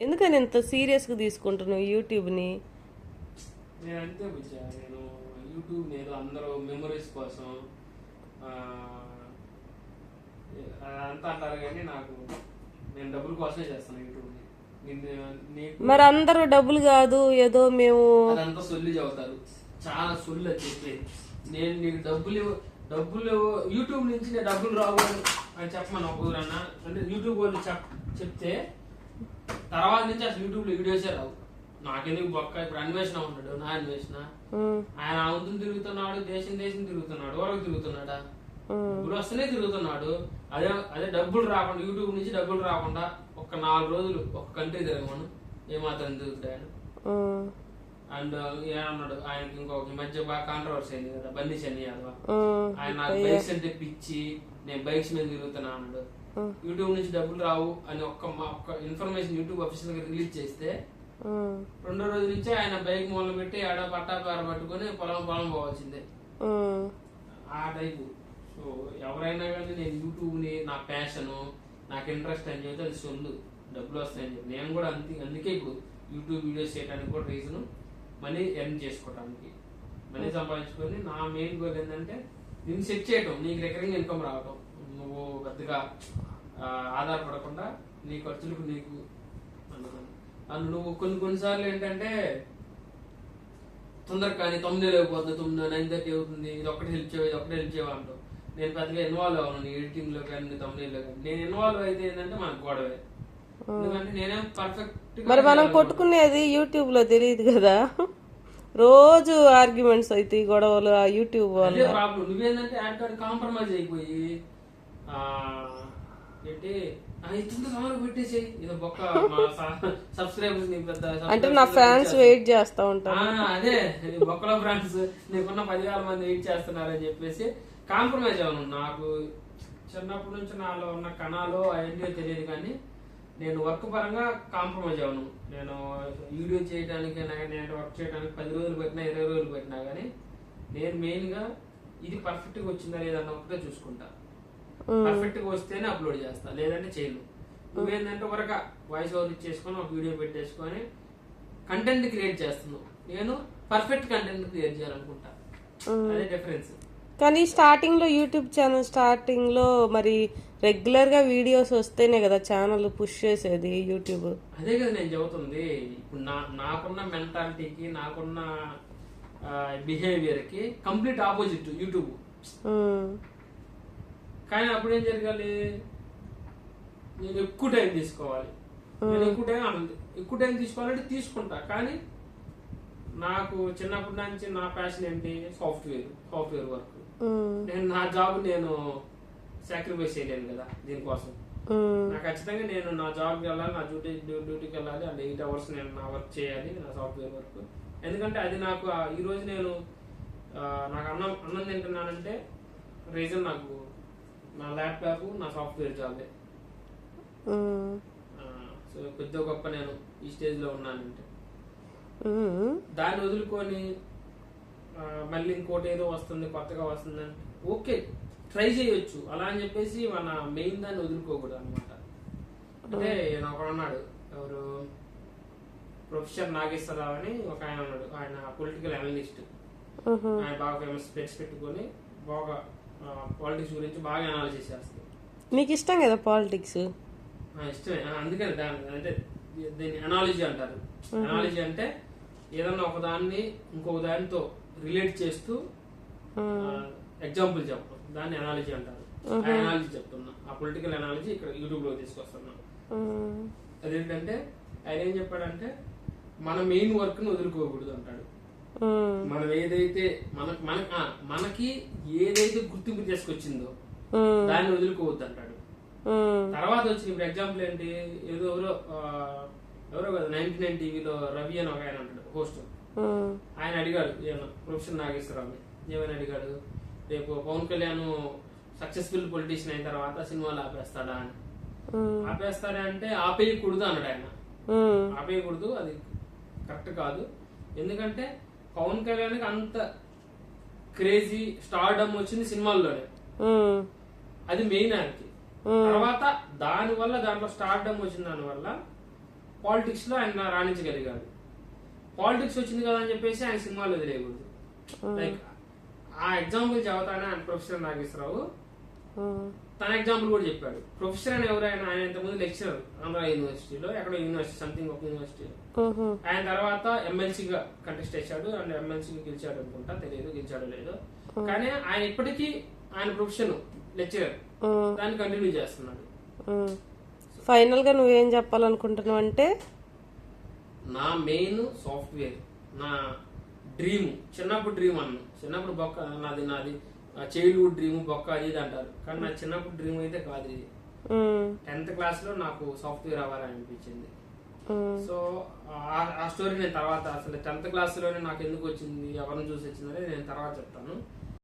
ఎందుకని ఇంత సీరియస్గా తీసుకుంటున్నావు యూట్యూబ్ని? నేను అంతే బుజ్జ నేను యూట్యూబ్ నేను అందరూ మెమరీస్ కోసం ఆ, అదంతా అంటారు కానీ నాకు నేను డబ్బుల కోసమే చేస్తాను యూట్యూబ్ని. మరి అందరూ డబ్బులు కాదు ఏదో మేము అదంతా సొల్లు చదువుతారు. చాలా సొల్లు చెప్పేది నేను నీకు డబ్బులు డబ్బులు యూట్యూబ్ నుంచి డబ్బులు రావు అని చెప్పమని ఒక ఊరన్నా. అంటే యూట్యూబ్ వాళ్ళు చెప్ చెప్తే తర్వాత నుంచి అసలు యూట్యూబ్లో వీడియోసే రావు. నాకెందుకు బొక్క? ఇప్పుడు అన్వేషణ ఉన్నాడు నా అన్వేషణ? ఆయన అవుతుంది తిరుగుతున్నాడు దేశం దేశం తిరుగుతున్నాడు వరకు తిరుగుతున్నాడా? డబ్బులు వస్తేనే తిరుగుతున్నాడు. అదే అదే డబ్బులు రాకుండా యూట్యూబ్ నుంచి డబ్బులు రాకుండా ఒక నాలుగు రోజులు ఒక కంట్రీ తిరగమను. ఏమాత్రం తిరుగుతాడు? అండ్ ఏమన్నాడు ఆయనకి ఇంకొక మధ్య బాగా కాంట్రవర్సీ అయింది కదా బండి శని యాదవ. ఆయన నాకు బైక్స్ అంటే పిచ్చి నేను బైక్స్ మీద తిరుగుతున్నా అన్నాడు. యూట్యూబ్ నుంచి డబ్బులు రావు అని ఒక్క ఒక్క ఇన్ఫర్మేషన్ యూట్యూబ్గా రిలీజ్ చేస్తే రెండో రోజు నుంచి ఆయన బైక్ మొదలు పెట్టి ఆడ పట్టా పేర పట్టుకొని పొలం పొలం పోవాల్సిందే. ఆ. టైపు సో ఎవరైనా కానీ నేను యూట్యూబ్ని నా ప్యాషన్ నాకు ఇంట్రెస్ట్ అని చెప్తే అది సొల్లు. డబ్బులు వస్తాయని చెప్పి. నేను కూడా అంతే అందుకే ఇప్పుడు యూట్యూబ్ వీడియోస్ చేయడానికి కూడా రీజన్ మనీ ఎర్న్ చేసుకోవడానికి మనీ సంపాదించుకొని నా మెయిన్ గోల్ ఏంటంటే నేను సెట్ చేయటం నీకు రికరింగ్ ఇన్కమ్ రావటం. నువ్వు పెద్దగా ఆధారపడకుండా నీ ఖర్చులకు నీకు అందుకని. అండ్ నువ్వు కొన్ని కొన్నిసార్లు ఏంటంటే తొందరగా కానీ తొమ్మిది అయిపోతుంది తొమ్మిది నైన్ థర్టీ అవుతుంది ఇది ఒకటి హెల్ప్ చేయవు ఇది ఒకటి హెల్ప్ చేయవు అంటావు. నేను పెద్దగా ఇన్వాల్వ్ అవ్వను ఎడిటింగ్లో కానీ తొమ్మిదిలో కానీ. నేను ఇన్వాల్వ్ అయితే ఏంటంటే మనకు గొడవే. మరి మనం కొట్టుకునేది యూట్యూబ్లో తెలియదు కదా. రోజు ఆర్గ్యుమెంట్స్ అయితే గొడవలు ఆ యూట్యూబ్ వల్ల. కాంప్రమైజ్ అయిపోయి అంటే నా ఫ్యాన్స్. వెయిట్ చేస్తా. ఉంటారు. ఆ, అదే. బొక్కలో ఫ్రెండ్స్ నీకున్న పదివేల మంది వెయిట్ చేస్తున్నారని చెప్పేసి కాంప్రమైజ్ అవ్వను నాకు చిన్నప్పటి నుంచి నాలో ఉన్న కణాలు అవన్నీ తెలియదు కానీ నేను వర్క్ పరంగా కాంప్రమైజ్ అవ్వను. నేను వీడియో చేయడానికి నేను వర్క్ చేయడానికి పది రోజులు పెట్టినా ఇరవై రోజులు పెట్టినా కానీ నేను మెయిన్గా ఇది పర్ఫెక్ట్గా వచ్చిందా లేదన్న ఒకటే చూసుకుంటా. పర్ఫెక్ట్గా వస్తేనే అప్లోడ్ చేస్తా లేదంటే చేయను. నువ్వేంటంటే వరక వాయిస్ ఓవర్ ఇచ్చేసుకొని ఒక వీడియో పెట్టేసుకొని కంటెంట్ క్రియేట్ చేస్తున్నావు. నేను పర్ఫెక్ట్ కంటెంట్ క్రియేట్ చేయాలనుకుంటా. అదే డిఫరెన్స్ కానీ స్టార్టింగ్లో యూట్యూబ్ ఛానల్ స్టార్టింగ్లో మరి రెగ్యులర్గా వీడియోస్ వస్తేనే కదా ఛానల్ పుష్ చేసేది యూట్యూబ్. అదే కదా నేను చెబుతుంది. ఇప్పుడు నా నాకున్న మెంటాలిటీకి నాకున్న బిహేవియర్కి కంప్లీట్ ఆపోజిట్ యూట్యూబ్. కానీ అప్పుడు ఏం జరగాలి? నేను ఎక్కువ టైం తీసుకోవాలి. నేను ఎక్కువ టైం ఎక్కువ టైం తీసుకోవాలంటే తీసుకుంటా. కానీ నాకు చిన్నప్పటి నుంచి నా ప్యాషన్ ఏంటి? Software software work. నేను నా జాబ్ నేను సాక్రిఫైస్ చేయలేను కదా దీనికోసం. ఉమ్, నాకు ఖచ్చితంగా నేను నా జాబ్కి వెళ్ళాలి నా డ్యూటీ డ్యూటీకి వెళ్ళాలి అండ్ ఎయిట్ అవర్స్ నేను నా వర్క్ చేయాలి నా సాఫ్ట్వేర్ వర్క్. ఎందుకంటే అది నాకు ఆ- ఈ రోజు నేను నాకు అన్నం అన్నం తింటున్నానంటే రీజన్ నాకు నా ల్యాప్టాప్ నా సాఫ్ట్వేర్ జాబే. ఉమ్, సో కొద్దిగా గొప్ప నేను ఈ స్టేజ్లో ఉన్నానంటే. దాన్ని వదులుకొని మళ్ళీ ఇంకోటి ఏదో వస్తుంది కొత్తగా వస్తుందని. ఓకే ట్రై చేయొచ్చు. అలా అని చెప్పేసి మన మెయిన్ దాన్ని వదులుకోకూడదు అనమాట అంటే ఈయన ఒకడు ఉన్నాడు ఎవరు? ప్రొఫెసర్ నాగేశ్వరరావు అని ఒక ఆయన ఉన్నాడు. ఆయన పొలిటికల్ అనలిస్ట్ ఆయన బాగా ఫేమస్ స్పెట్స్ పెట్టుకొని బాగా పాలిటిక్స్ గురించి బాగా అనాలిసిస్ చేస్తాడు. మీకు ఇష్టం కదా పాలిటిక్స్ ఇష్టమే. అందుకని దాని అంటే దీన్ని అనాలజీ అంటారు. అనాలజీ అంటే ఏదన్నా ఒక దాన్ని ఇంకొక దానితో రిలేట్ చేస్తూ ఎగ్జాంపుల్ చెప్పడం దాన్ని అనాలజీ అంటారు. ఆ అనాలజీ చెప్తున్నా. ఆ పొలిటికల్ అనాలజీ ఇక్కడ యూట్యూబ్లో తీసుకొస్తున్నా అదేంటంటే ఆయన ఏం చెప్పాడంటే మన మెయిన్ వర్క్ని వదులుకోకూడదు అంటాడు. మనం ఏదైతే మన మన మనకి ఏదైతే గుర్తింపు తీసుకొచ్చిందో దాన్ని వదులుకోవద్దు అంటాడు. తర్వాత వచ్చిన ఇప్పుడు ఎగ్జాంపుల్ ఏంటి? ఏదో ఎవరో ఎవరో కదా నైన్టీ నైన్ టీవీలో రవి అని ఒక ఆయన అంటాడు హోస్ట్ ఆయన అడిగాడు ఏమన్నా ప్రొఫెసర్ నాగేశ్వరరావు ఏమని అడిగాడు? రేపు పవన్ కళ్యాణ్ సక్సెస్ఫుల్ పొలిటీషియన్ అయిన తర్వాత సినిమాలు ఆపేస్తాడా అని. ఆపేస్తాడా అంటే ఆపేయకూడదు అన్నాడు ఆయన. ఆపేయకూడదు అది కరెక్ట్ కాదు. ఎందుకంటే పవన్ కళ్యాణ్కి అంత క్రేజీ స్టార్డమ్ వచ్చింది సినిమాల్లోనే. అది మెయిన్ ఆయనకి తర్వాత దాని వల్ల దాంట్లో స్టార్డమ్ వచ్చిన దాని వల్ల పాలిటిక్స్లో ఆయన రాణించగలిగాడు. పాలిటిక్స్ వచ్చింది కదా అని చెప్పేసి ఆయన సినిమాలు వదిలేయకూడదు. లైక్ ఆ ఎగ్జాంపుల్ చదువుతానే ఆయన ప్రొఫెసర్ నాగేశ్వరరావు. తన ఎగ్జాంపుల్ కూడా చెప్పాడు. ప్రొఫెసర్ అని ఎవరైనా ఆయన ఇంతకుముందు లెక్చరర్ ఆంధ్ర యూనివర్సిటీలో ఎక్కడో యూనివర్సిటీ సంథింగ్ ఒక యూనివర్సిటీలో ఉహు, ఆయన తర్వాత ఎమ్మెల్సీగా కంటెస్ట్ చేశాడు అండ్ ఎమ్మెల్సీగా గెలిచాడు అనుకుంటా తెలియదు గెలిచాడో లేదో. కానీ ఆయన ఇప్పటికీ ఆయన ప్రొఫెషన్ లెక్చరర్ దాన్ని కంటిన్యూ చేస్తున్నాడు. ఉమ్. ఫైనల్గా నువ్వేం చెప్పాలనుకుంటున్నావు అంటే? నా మెయిన్ సాఫ్ట్వేర్ నా డ్రీమ్ చిన్నప్పుడు డ్రీమ్ అన్న. చిన్నప్పుడు బొక్క నాది నాది చైల్డ్హుడ్ డ్రీమ్ బొక్క అది ఇది అంటారు. కానీ నా చిన్నప్పుడు డ్రీమ్ అయితే కాదు ఇది. టెన్త్ క్లాస్లో నాకు సాఫ్ట్వేర్ అవ్వాలని అనిపించింది సో ఆ- ఆ స్టోరీ నేను తర్వాత అసలు టెన్త్ క్లాస్లోనే నాకు ఎందుకు వచ్చింది ఎవరిని చూసి వచ్చిందని నేను తర్వాత చెప్తాను.